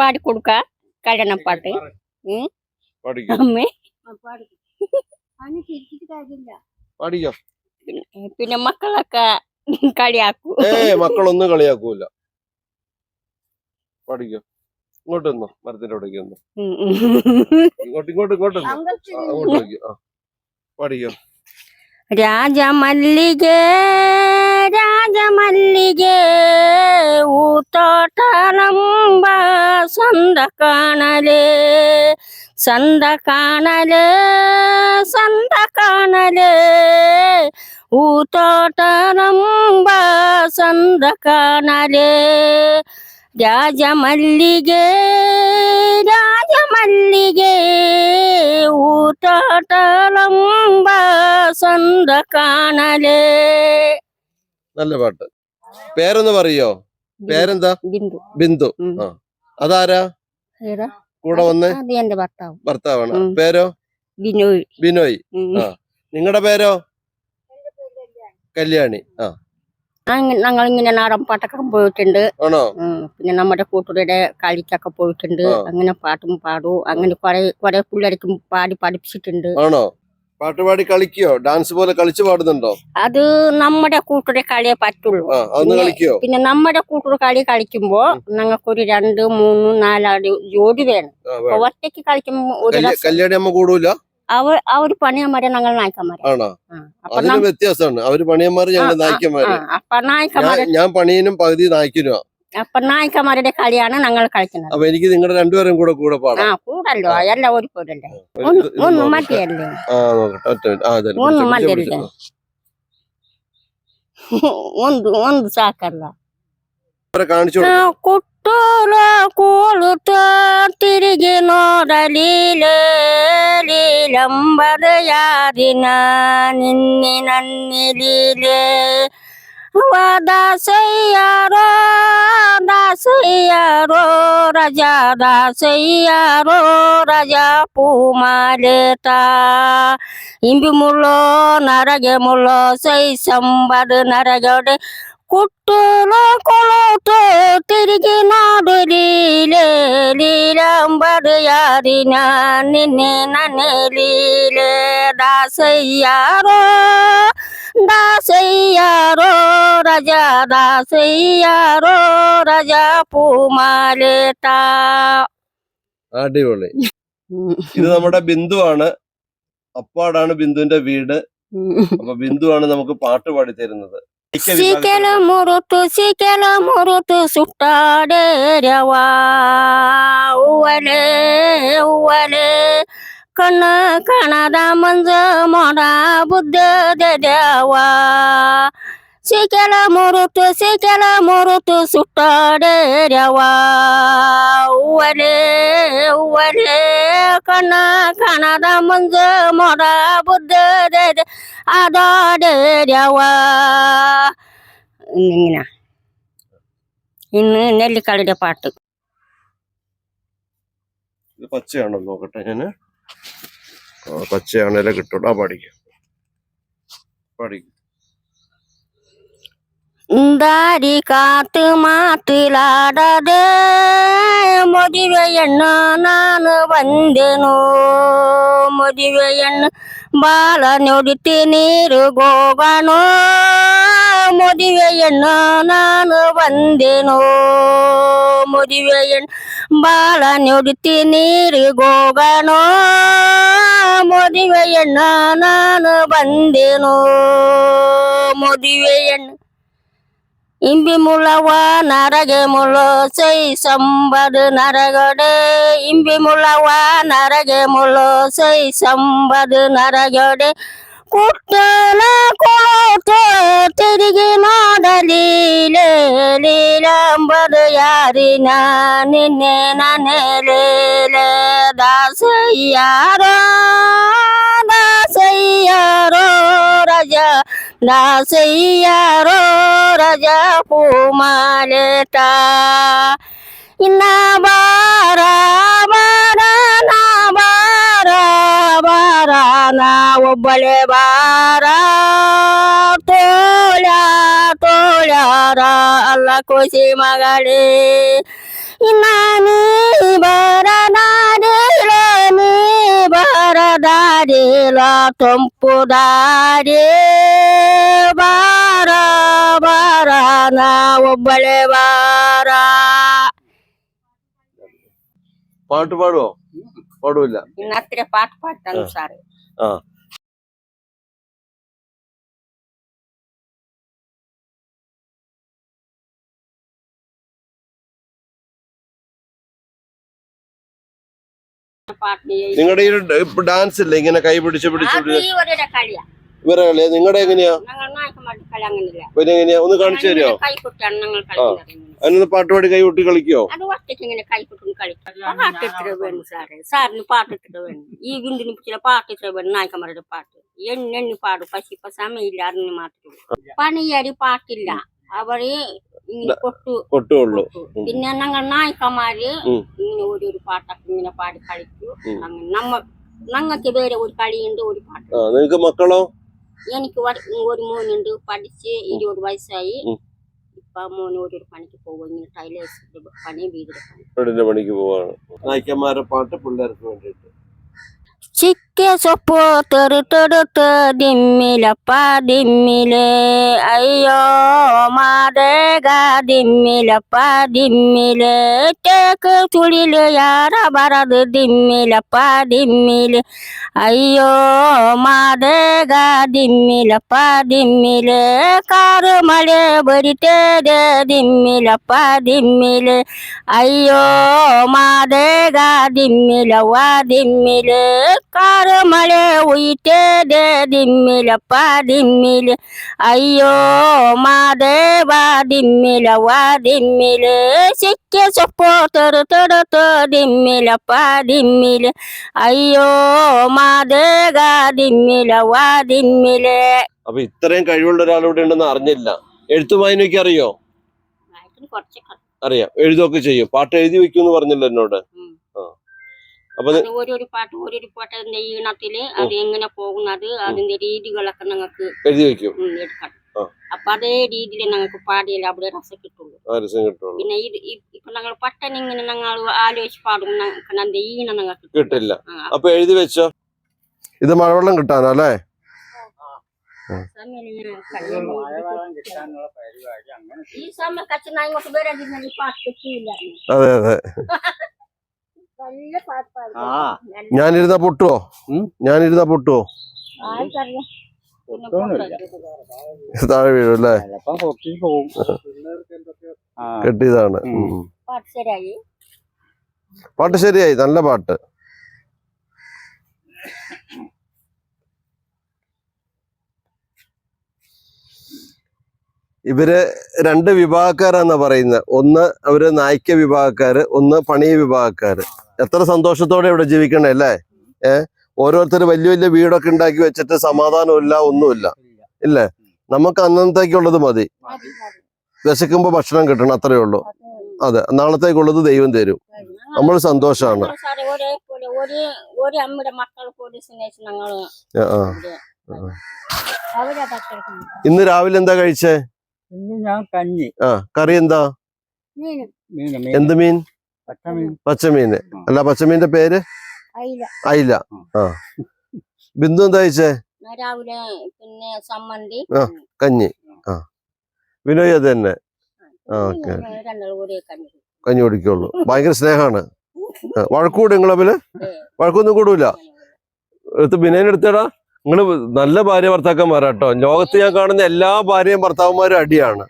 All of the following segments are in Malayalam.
പാടി കൊടുക്ക? കല്യാണപ്പാട്ട് പാട്ട്. പാടിക്കോ? അമ്മേ. പാടിക്കോ. പിന്നെ മക്കളൊക്കെ കളിയാക്കൂ. ഏ മക്കളൊന്നും കളിയാക്കൂല. പഠിക്കോ ഇങ്ങോട്ട് വന്നോ മരത്തിന്റെ അവിടേക്ക് വന്നോ. ഇങ്ങോട്ട് ഇങ്ങോട്ട് ഇങ്ങോട്ട് നിന്നോ. ആ, പാടിക്കോ? രാജമല്ലികേ രാജമല്ലികേ ഊത്തോട്ടലമ്പ കാണലേ സന്ത കാണലേ സന്ത കാണലേ ഊത്തോട്ടലമ്പ സന്ത കാണലേ രാജമല്ലികേ രാജമല്ലികേ. ഊത്തോട്ടലമ്പ സന്ത കാണലേ നല്ല പാട്ട്. പേരൊന്ന് പറയോ? പേരെന്താ? ബിന്ദു. ബിന്ദു. ആ. അതാരാ? കൂടെ വന്ന് അത് എന്റെ ഭർത്താവ്. ഭർത്താവാണ്. പേരോ? ബിനോയ് ബിനോയ് ആ. നിങ്ങളുടെ പേരോ? കല്യാണി. ആ. ഞങ്ങൾ ഇങ്ങനെ നാടൻ പാട്ടൊക്കെ പോയിട്ടുണ്ട്. പിന്നെ നമ്മുടെ കൂട്ടുകാരുടെ കളിക്കൊക്കെ പോയിട്ടുണ്ട്. അങ്ങനെ പാട്ടും പാടും. അങ്ങനെ കുറെ കുറെ പിള്ളേർക്കും പാടി പഠിപ്പിച്ചിട്ടുണ്ട്. ആണോ പാട്ട് കളിക്കോ? ഡാൻസ് പോലെ കളിച്ചു പാടുന്നുണ്ടോ? അത് നമ്മുടെ കൂട്ടുകാരെ കളിയെ പറ്റുള്ളൂ. അതൊന്ന് പിന്നെ- കളിക്കോ? പിന്നെ നമ്മുടെ കൂട്ടുകാർ കളി കളിക്കുമ്പോ ഞങ്ങൾക്കൊരു രണ്ട് മൂന്ന് നാലാട് ജോഡി വേണം. ഒറ്റയ്ക്ക് കളിക്കുമ്പോ ഒരു കല്യ- കല്യാണി അമ്മ കൂടൂല? അവർ അവർ പണിയന്മാരെ ഞങ്ങൾ നായ്ക്കന്മാരെ. അതിന് വ്യത്യാസമാണ്. അവർ പണിയന്മാര് ഞങ്ങൾ നായ്ക്കന്മാര്. ഞാൻ പണിയനും പകുതി നായ്ക്കനുമാ അപ്പൊ നായ്ക്കന്മാരുടെ കളിയാണ് ഞങ്ങൾ കളിക്കുന്നത് അപ്പൊ എനിക്ക് നിങ്ങളുടെ രണ്ടുപേരും കൂടെ കൂടെ ആ പാടാം കൂടല്ലോ എല്ലാം ഒരു പോലല്ലേ ഒരു- ഒന്ന് ഇത് ഇത് ഒന്ന് നോക്കട്ടെ. മതിയല്ലേ ആ നോക്കട്ടെ ഒറ്റ മിനിറ്റ്. ആ അതെ ഒന്ന് പിടിച്ചോ, മതിയല്ലേ? പിടിച്ചോ, പിടിച്ചോ. ಒಂದು ಒಂದು ಸಾಕಲ್ಲ അവരെ കാണിച്ചു കൊടുക്ക്. ಕುಟ್ಟೂಲ ಕೂಳುತ್ತ ತಿರುಗಿ ನೋಡಲೀಲೆ ಲೀಲಂಬದ ಯಾರಿನ ನಿನ್ನೆ ನನ್ನಿ செய்யாரோ செய்யாரோ ராஜா செய்யாரோ ராஜா பூமாலேட்டா இம்பி முள்ளோ நரக முள்ளோ செய் சம்பாடு நரகோடு കുട്ടൂൾ തിരികെ നാടുലീലേ ലീലമ്പറിയാറി ഞാൻ നിന്നെ നനലീലേ. ദാസയ്യാറോ ദാസയ്യാറോ രജ ദാസയ്യാറോ രജ പൂമാലേട്ട അടിപൊളി ഇത് നമ്മുടെ ബിന്ദുവാണ്. അപ്പാടാണ് ബിന്ദുവിന്റെ വീട്. അപ്പൊ ബിന്ദുവാണ് നമുക്ക് പാട്ട് പാടി തരുന്നത് Si kele moroto, si kele moroto, sutta de rewa. Uwale, uwale, kana kana da manza mora buddha de dewa. Si kele moroto, si kele moroto, sutta de rewa. Uwale, uwale, kana kana da manza mora buddha de dewa. അതാടേരവ ഇന്നിങ്ങനെ ഇന്ന് നെല്ലിക്കളിയുടെ പാട്ട് ഇത് പച്ചയാണോ നോക്കട്ടെ ഞാന് ആ പച്ചയാണേലേ കിട്ടുള്ളൂ ആ പാടിക്കും പാടിക്കും ದಾರಿ ಕಾತು ಮಾತುಲಾಡದೆ ಮದುವೆಯನ್ನು ನಾನು ಬಂದೆನು ಮದುವೆಯನ್ನು ಬಾಳ ನೋಡಿತಿ ನೀರು ಗೋಗನೋ ಮದುವೆಯನ್ನು ನಾನು ಬಂದೆನು, ಮದುವೆಯನ್ನು ಬಾಳ ನೋಡಿತಿ ನೀರು ಗೋಗನೋ ಮದುವೆಯನ್ನು ನಾನು ಬಂದೆನು, ಮದುವೆಯನ್ನು இம்பி முள்ளவா நரகமுள்ளோ செய் சம்படு நரகோடு. இம்பி முள்ளவா நரகமுள்ளோ செய் சம்படு நரகோடு. குட்டல குளோட்டோ திருகி நாடலீலே லீலம்பது யாரினா நின்னே நானே லீலே. தாசையாரோ ரஜா. தாசையாரோ ரஜா பூமாலேட்டா இன்னா பாரா பாரா நா பாரா பாரா நா ஒவ்வளே பாரா தோழா தோழாரா அல்ல கோசி மகளே. ಇನ್ನಾನಿ ಬರದಾಡಿಲ ನೀ ಬರದಾಡಿಲ ತಂಪು ದಾರಿ ಬಾರ ಬಾರ ನಾವು ಬಳೆ ಬಾರ. ಪಾಠ ಪಾಡು. ಪಾಡುವಿಲ್ಲ. ಇನ್ನು ಪಾಠ ಪಾಡ್ತಾನೆ ಸಾರಿ. നിങ്ങളുടെ ഈ ഡാൻസ് ഇല്ല ഇങ്ങനെ കൈ പിടിച്ച് പിടിച്ച് ഇവരെ കളിയാ. നിങ്ങളുടെ എങ്ങനെയാ? പിന്നെ എങ്ങനെയാ? ഒന്ന് കാണിച്ചു തരുമോ? ആ. പാട്ട് പാടി കൈ കൊട്ടി കളിക്കോ? പാട്ട് എത്ര വേണം സാറിന് എത്ര വേണം. ഈ എത്ര വേണം. നായ്ക്കന്മാരുടെ പാട്ട്. എണ്ണി പാടും. പശി ഇപ്പൊ ഇല്ല അറിഞ്ഞു മാത്രം പണിയാരി പാട്ടില്ല. അവർ കൊട്ടുള്ളൂ കൊട്ടു. പിന്നെ ഞങ്ങൾ നായകന്മാര് ഇങ്ങനെ ഒരു ഒരു പാട്ടൊക്കെ ഇങ്ങനെ പാടി കളിക്കും. നമ്മ ഞങ്ങൾക്ക് വേറെ ഒരു കളിയുണ്ട് ഒരു പാട്ട് ആ നിങ്ങക്ക് മക്കളോ? എനിക്ക് ഒരു മോനുണ്ട് പഠിച്ച് ഇരുപത് വയസ്സായി. ഇപ്പൊ മോന് ഒരു പണിക്ക് പോകും ഇങ്ങനെ ടൈലേഴ്സിന്റെ പണി വീടിന്റെ പണി. വീടിന്റെ പണിക്ക് പോവാണ്. നായ്ക്കന്മാരുടെ പാട്ട് പിള്ളേർക്ക് വേണ്ടിയിട്ട്. ചിക്ക സൊപ്പു തെറുത്തെടുത്ത് ദിമ്മിലപ്പ ദിമ്മിൽ അയ്യോ മാതക ദിമ്മിലപ്പ ദിമ്മിൽ. തേക്ക് തുളിൽ യാര ബറത് ദിമ്മിലപ്പ ദിമ്മിൽ. അയ്യോ മാതക ദിമ്മിലപ്പ ദിമ്മിൽ. കാറ് മഴ ബരിത്തേത് ദിമ്മിലപ്പ ദിമ്മിൽ അയ്യോ മാതക ദിമ്മിലവ ദിമ്മിൽ. കാറ് മഴ ഉയിത്തേത് ദിമ്മിലപ്പ ദിമ്മിൽ അയ്യോ മാദേവ ദിമ്മിലവ ദിമ്മിൽ സിക്ക സൊപ്പോ തെറുത്തെടുത്ത് ദിമ്മിലപ്പ ദിമ്മിൽ അയ്യോ മാദേഗാ ദിമ്മിലവ ദിമ്മിൽ അപ്പൊ ഇത്രയും കഴിവുള്ള ഒരാൾ ഇവിടെ ഉണ്ടെന്ന് അറിഞ്ഞില്ല. എഴുത്തു വായനയൊക്കെ അറിയോ? അറിയാം. എഴുതൊക്കെ ചെയ്യും. പാട്ട് എഴുതി വെക്കും എന്ന് പറഞ്ഞല്ലോ എന്നോട്. അപ്പൊ നി- അത് ഓരോരു പാട്ട് ഓരോരു പാട്ട് അതിന്റെ ഈണത്തിൽ അത് എങ്ങനെ പോകുന്നത് അതിന്റെ രീതികളൊക്കെ ഞങ്ങൾക്ക് എഴുതി വെക്കും. എടുക്കണം. അപ്പൊ അതേ രീതിയിൽ ഞങ്ങൾക്ക് പാടിയാലേ അവിടെ രസം കിട്ടുള്ളൂ. പിന്നെ ഇത് ഇപ്പൊ ഞങ്ങൾ പെട്ടെന്ന് ഇങ്ങനെ ഞങ്ങൾ ആലോചിച്ച് പാടും അതിന്റെ ഈണം ഞങ്ങൾക്ക് കിട്ടില്ല. അപ്പൊ എഴുതി വെച്ചോ? ഇത് മഴവെള്ളം കിട്ടാനോ അല്ലേ. ഈ സമയത്ത് ഇങ്ങോട്ട് വരാതിരുന്ന പാട്ട് അതെ അതെ നല്ല പാട്ട് പാടും. ആ. നല്ല ഞാനിരുന്ന പൊട്ടുവോ? ഞാനിരുന്ന പൊട്ടുവോ? താഴെ വീഴും അല്ലേ? കെട്ടിയതാണ്. പാട്ട് ശരിയായി. നല്ല പാട്ട്. ഇവർ രണ്ട് വിഭാഗക്കാരാന്നാ പറയുന്നത് ഒന്ന് അവർ നായ്ക്ക വിഭാഗക്കാര് ഒന്ന് പണിയ വിഭാഗക്കാര്. എത്ര സന്തോഷത്തോടെ ഇവിടെ ജീവിക്കണേ അല്ലേ? ഏഹ് ഓരോരുത്തർ വലിയ വലിയ വീടൊക്കെ ഉണ്ടാക്കി വെച്ചിട്ട് സമാധാനമില്ല ഒന്നുമില്ല. ഇല്ലേ? നമുക്ക് അന്നത്തേക്കുള്ളത് മതി. മതി, മതി. വിശക്കുമ്പോ ഭക്ഷണം കിട്ടണം അത്രയേ ഉള്ളൂ. അതെ നാളത്തേക്കുള്ളത് ദൈവം തരും. നമ്മൾ സന്തോഷമാണ്. ഇന്ന് രാവിലെ എന്താ കഴിച്ചേ? ഞാൻ കഞ്ഞി. ആ കറി എന്താ? മീൻ മീൻ മീൻ. എന്ത് മീൻ? പച്ചമീൻ. പച്ചമീന് അല്ല പച്ചമീന്റെ പേര്? അയില. ആ. ബിന്ദു എന്താ കഴിച്ചേ രാവിലെ പിന്നെ സമ്മന്തി. ആ. കഞ്ഞി. ആ. വിനോയ് അത് തന്നെ. ആ, ഓക്കേ. കഞ്ഞി കുടിക്കുള്ളൂ. ഭയങ്കര സ്നേഹാണ്. വഴക്കൂടെ നിങ്ങൾ തമ്മിൽ? വഴക്കൊന്നും കൂടൂല? എടുത്ത് ബിനയനെ നിങ്ങൾ നല്ല ഭാര്യ ഭർത്താക്കന്മാരാട്ടോ ലോകത്ത് ഞാൻ കാണുന്ന എല്ലാ ഭാര്യയും ഭർത്താക്കന്മാരും അടിയാണ്.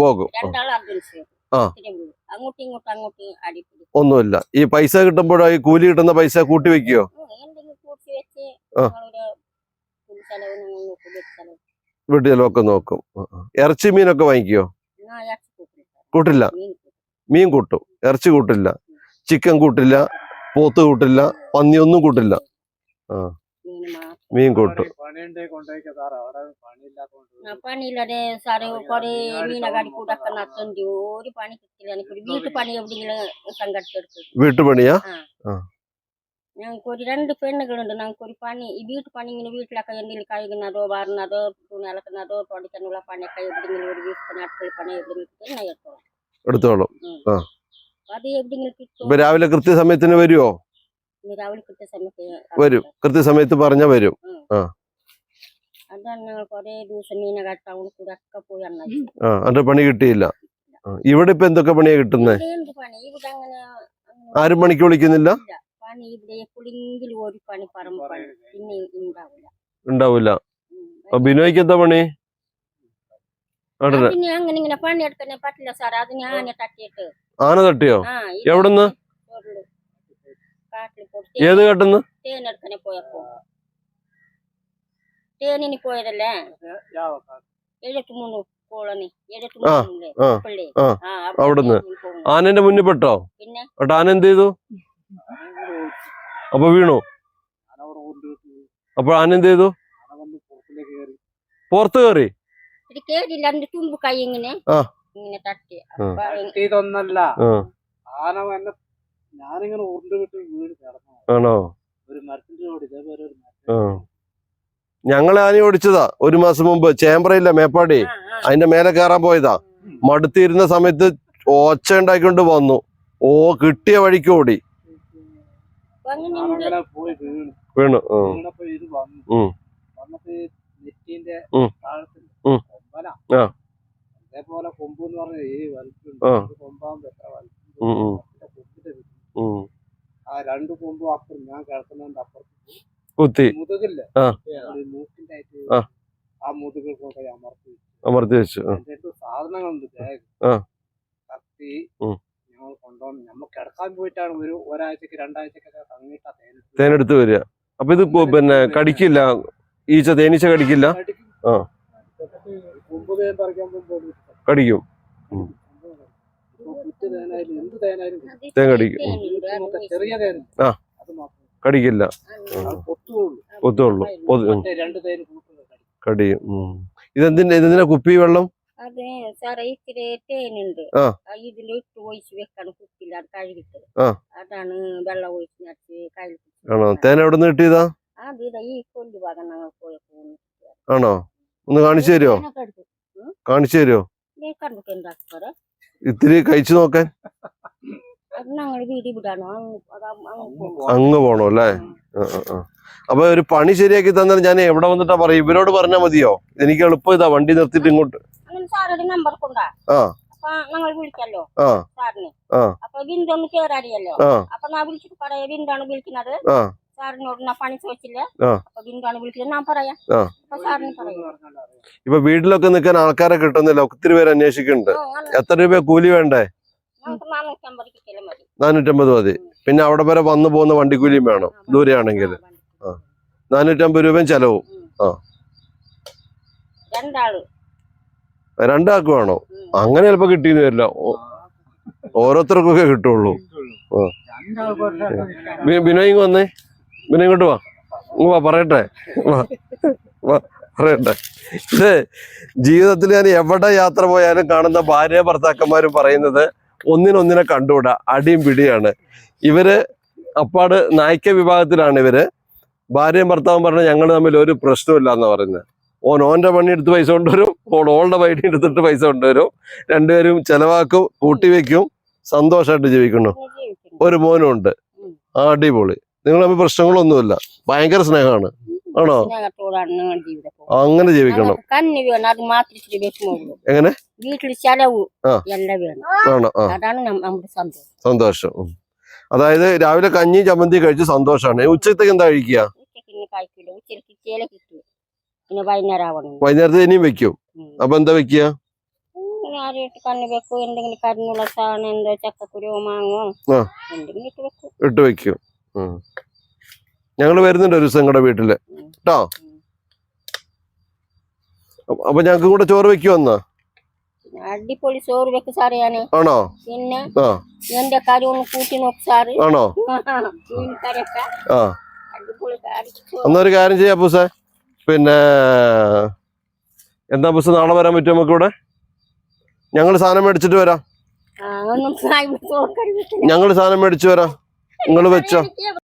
പോകും ആ. ഒന്നുമില്ല. ഈ പൈസ കിട്ടുമ്പോഴോ ഈ കൂലി കിട്ടുന്ന പൈസ കൂട്ടി വെക്കോ വീട്ടിൽ ചെലവൊക്കെ നോക്കും. ഇറച്ചി മീനൊക്കെ വാങ്ങിക്കോ കൂട്ടില്ല. മീൻ കൂട്ടും. മീൻ കൂട്ടും. ഇറച്ചി കൂട്ടില്ല. ചിക്കൻ കൂട്ടില്ല. പോത്ത് കൂട്ടില്ല. പന്നി ഒന്നും കൂട്ടില്ല. മീൻ കൂട്ടും. പണിയില്ലാതെ സാറ് കൊറേ മീനകാടി കൂടൊക്കെ നടത്തണ്ടി ഒരു പണി കിട്ടില്ല. എനിക്കൊരു വീട്ടു പണി എവിടെയെങ്കിലും സംഘടിച്ചെടുക്കും വീട്ടുപണിയാ. ഞങ്ങൾക്ക് ഒരു രണ്ട് പെണ്ണുകളുണ്ട്. ഞങ്ങൾക്ക് ഒരു പണി ഈ വീട്ടു പണി ഇങ്ങനെ വീട്ടിലൊക്കെ എന്തെങ്കിലും കഴുകുന്നതോ വാറുന്നതോ തുണി അലക്കുന്നതോ തുടയ്ക്കാനുള്ള പണിയൊക്കെ എവിടെയെങ്കിലും ഒരു വീട്ടു പണി അടുക്കള പണി എവിടെയെങ്കിലും എടുത്തോളാം. അത് എവിടെയെങ്കിലും രാവിലെ കൃത്യസമയത്തിന് വരുവോ? കൃത്യസമയത്ത് വരും. കൃത്യസമയത്ത് പറഞ്ഞ വരും. അതാണ് ഞങ്ങൾ കൊറേ ദിവസം മീനെ ടൗണിൽ കൂടെ ഒക്കെ പോയി ആ അതിന്റെ പണി കിട്ടിയില്ല. ആ, ഇവിടെ ഇപ്പൊ എന്തൊക്കെ പണിയാ കിട്ടുന്നേ? എന്ത് പണി? ഇവിടെ അങ്ങനെ ആരും പണിക്ക് വിളിക്കുന്നില്ല? ഇല്ല. പണി ഇവിടെ എപ്പോഴെങ്കിലും ഒരു പണി പറമ്പ് പണി. പിന്നെ ഉണ്ടാവില്ല ഉണ്ടാവില്ല ഉം. അപ്പൊ ബിനോയ്ക്ക് എന്താ പണി? അതിന് അങ്ങനെ ഇങ്ങനെ പണിയെടുക്കാൻ പറ്റില്ല സാർ അത് ഞാൻ തട്ടിയിട്ട്. ആന തട്ടിയോ? ആ എവിടുന്ന്? ഏത് കേട്ടെന്ന്? തേനെടുക്കനെ പോയപ്പോ. തേനിന് പോയതല്ലേ? എഴുപത്തി മൂന്ന് കോളനി. അവിടുന്ന്. ആനന്റെ മുന്നിൽ പെട്ടോ? പിന്നെ? എന്നിട്ട് ആന എന്ത് ചെയ്തു? അപ്പൊ വീണു? അപ്പൊ ആന എന്ത് ചെയ്തു? പുറത്ത് കയറി ഇത് കേട്ടില്ല അതിന്റെ തുമ്പ് കൈ ഇങ്ങനെ തട്ടി. ഇതൊന്നല്ല ആന എന്നെ ഞാനിങ്ങനെ ഉരുണ്ട് വിട്ട് വീട് കിടന്നു ആണോ? ഒരു മരത്തിന്റെ ചോട് ഇതേപോലെ ഒരു ആ. മരത്തിന്റെ ഞങ്ങൾ ആന ഓടിച്ചതാ. ഒരു മാസം മുമ്പ്. ചേമ്പ്രയില്ല മേപ്പാടി. അതിന്റെ മേലെ കയറാൻ പോയതാ. മടുത്തിരുന്ന സമയത്ത് ഓച്ച ഉണ്ടാക്കിക്കൊണ്ട് വന്നു. ഓ കിട്ടിയ വഴിക്ക് ഓടി. അങ്ങനെ പോയി വീണു. വീണു ആ, വീണപ്പോ ഇത് വന്നു. ഉം. വന്നിട്ട് ഈ നെറ്റിന്റെ ഉം. ഉം. കൊമ്പന. ആ. അതേപോലെ കൊമ്പ് എന്ന് പറഞ്ഞ ഈ വലിപ്പുണ്ട്. ആ. കൊമ്പാകുമ്പോ എത്ര വലിപ്പം ഉം, ഉം. ആ രണ്ട് കൊമ്പും അപ്പുറം ഞാൻ കിടക്കുന്നതിന്റെ അപ്പുറത്ത് കുത്തി. മുതുകില്ല? മൂക്കിന്റെ ആയിട്ട് ആ. മുതുകിൽ കൊണ്ട് അമർത്തി അമർത്തി വെച്ചു സാധനങ്ങളുണ്ട് ബാഗ്. കത്തി ഞങ്ങൾ കൊണ്ടുവന്ന് നമ്മ കിടക്കാൻ പോയിട്ടാണ് ഒരു ഒരാഴ്ചക്ക് രണ്ടാഴ്ചക്കൊക്കെ തങ്ങിയിട്ട് തേനെടുത്ത് വരിക. അപ്പൊ ഇത് പിന്നെ കടിക്കില്ല? ഈച്ച തേനീച്ച കടിക്കില്ല? ആ. കടിക്കും. തേൻ ആ. കടിക്കില്ല. കൊത്തുള്ളൂ. കടിയും. ഇതെന്തിന്റെ ഇതെന്തിനാ കുപ്പി വെള്ളം? അതെ സാറേ ഇത്തിരി തേനുണ്ട്. ആ. ഇതിൽ ഇട്ട് ഒഴിച്ച് വെക്കണം കുപ്പില്ല അത് കഴുകിട്ട് ആ. അതാണ് വെള്ളം ഒഴിച്ച് നട്ട് കഴുകി ആണോ? തേൻ എവിടെ നിന്ന് കിട്ടിയതാ? അത് ഇതാ ഈ കൊല്ലു ഭാഗം ഞങ്ങൾ പോയപ്പോ ആണോ? ഒന്ന് കാണിച്ചു തരുമോ കാണിച്ചു തരുമോ ഇത്തിരി കഴിച്ചു നോക്കാൻ. അങ്ങ് പോണോ. അല്ലേ. അപ്പൊ ഒരു പണി ശരിയാക്കി തന്നാൽ ഞാൻ എവിടെ വന്നിട്ടാ പറയും? ഇവരോട് പറഞ്ഞാ മതിയോ? എനിക്ക് എളുപ്പം ഇതാ വണ്ടി നിർത്തിട്ട് ഇങ്ങോട്ട്. ആ. ഞങ്ങൾ വിളിക്കല്ലോ ആ. സാറിന്. അപ്പൊ അപ്പൊ ഞാൻ വിളിച്ചിട്ട് പറയാ വിളിക്കുന്നത്. ആ. സാറിനോട് ഞാൻ പണി ചോദിച്ചില്ലേ ആ. അപ്പൊ ബിന്ദാണ് വിളിക്കുന്നത്. ഞാൻ പറയാം. ആ. അപ്പൊ സാറിന് പറയാം. എന്ന് ഇപ്പൊ വീട്ടിലൊക്കെ നിൽക്കാൻ ആൾക്കാരെ കിട്ടുന്നില്ല. ഒത്തിരി പേര് അന്വേഷിക്കുന്നുണ്ട്. എത്ര രൂപ കൂലി വേണ്ടേ? നാനൂറ്റമ്പത് മതി. പിന്നെ അവിടെ വരെ വന്നു പോകുന്ന വണ്ടിക്കൂലിയും വേണം. ദൂരെയാണെങ്കിൽ ആ. നാനൂറ്റമ്പത് രൂപയും ചെലവും. ആ. രണ്ടാൾ. രണ്ടാൾക്ക് വേണോ. അങ്ങനെ ചിലപ്പോ കിട്ടിയെന്ന് വരില്ല. ഓരോരുത്തർക്കൊക്കെ കിട്ടുള്ളൂ. ആ. രണ്ടാൾക്ക് ഒരു ലക്ഷം കിട്ടാൻ ബി- ബിനോയ് ഇങ്ങ് വന്നേ? ബിനോയ് ഇങ്ങോട്ട് വാ. വാ പറയട്ടെ. വാ വാ പറയട്ടെ. ഇത് ജീവിതത്തിൽ ഞാൻ എവിടെ യാത്ര പോയാലും കാണുന്ന ഭാര്യ ഭർത്താക്കന്മാരും പറയുന്നത് ഒന്നിനൊന്നിനെ കണ്ടുകൂടാ. അടിയും പിടിയാണ്. ഇവർ അപ്പാട് നായിക്ക വിഭാഗത്തിലാണ് ഇവർ. ഭാര്യയും ഭർത്താവും പറഞ്ഞ ഞങ്ങൾ തമ്മിൽ ഒരു പ്രശ്നമില്ല എന്ന് പറയുന്നത്. ഓൻ ഓന്റെ പണി എടുത്ത് പൈസ കൊണ്ടുവരും ഓൾ ഓളുടെ പണി എടുത്തിട്ട് പൈസ കൊണ്ടുവരും. രണ്ടുപേരും ചെലവാക്കും കൂട്ടിവെക്കും സന്തോഷമായിട്ട് ജീവിക്കുന്നു. ഒരു മോനും ഉണ്ട്. അടിപൊളി. നിങ്ങൾ തമ്മിൽ പ്രശ്നങ്ങളൊന്നുമില്ല. ഭയങ്കര സ്നേഹമാണ്. ആണോ. അങ്ങനെ ജീവിക്കണം. എങ്ങനെ? വീട്ടിൽ ചെലവ് ആണോ? സന്തോഷം. അതായത് രാവിലെ കഞ്ഞി ചമ്മന്തി കഴിച്ച് സന്തോഷമാണ്. ഉച്ചത്തേക്ക് എന്താ കഴിക്കുക? വൈകുന്നേരത്തെ ഇനിയും വെക്കും. അപ്പൊ എന്താ വെക്കുക? ഇട്ട് വെക്കും. വെക്കും വരുന്നുണ്ട് ഒരു ദിവസം നിങ്ങളുടെ വീട്ടിൽ. ഉം. കേട്ടോ. അപ്പൊ- ഞങ്ങൾക്ക് കൂടെ ചോറ് വെക്കുവോ പിന്നെ അടിപൊളി ചോറ് വെക്കും സാറ് ഞാൻ. ആണോ? പിന്നെ ആ. എന്റെ കറി ഒന്ന് കൂട്ടി നോക്ക് സാറ്. ആണോ? മീൻ കറിയൊക്കെ. ആ. അടിപൊളി അടിച്ച് ചോറ്. എന്നാ എന്നൊരു കാര്യം ചെയ്യാം പൂസേ. പിന്നെ എന്താ പൂസ നാളെ വരാൻ പറ്റുമോ നമുക്ക് ഇവിടെ? ഞങ്ങൾ സാധനം മേടിച്ചിട്ട് വരാം. ഞങ്ങൾ ഞങ്ങൾ സാധനം മേടിച്ചു വരാം. നിങ്ങൾ വെച്ചോ.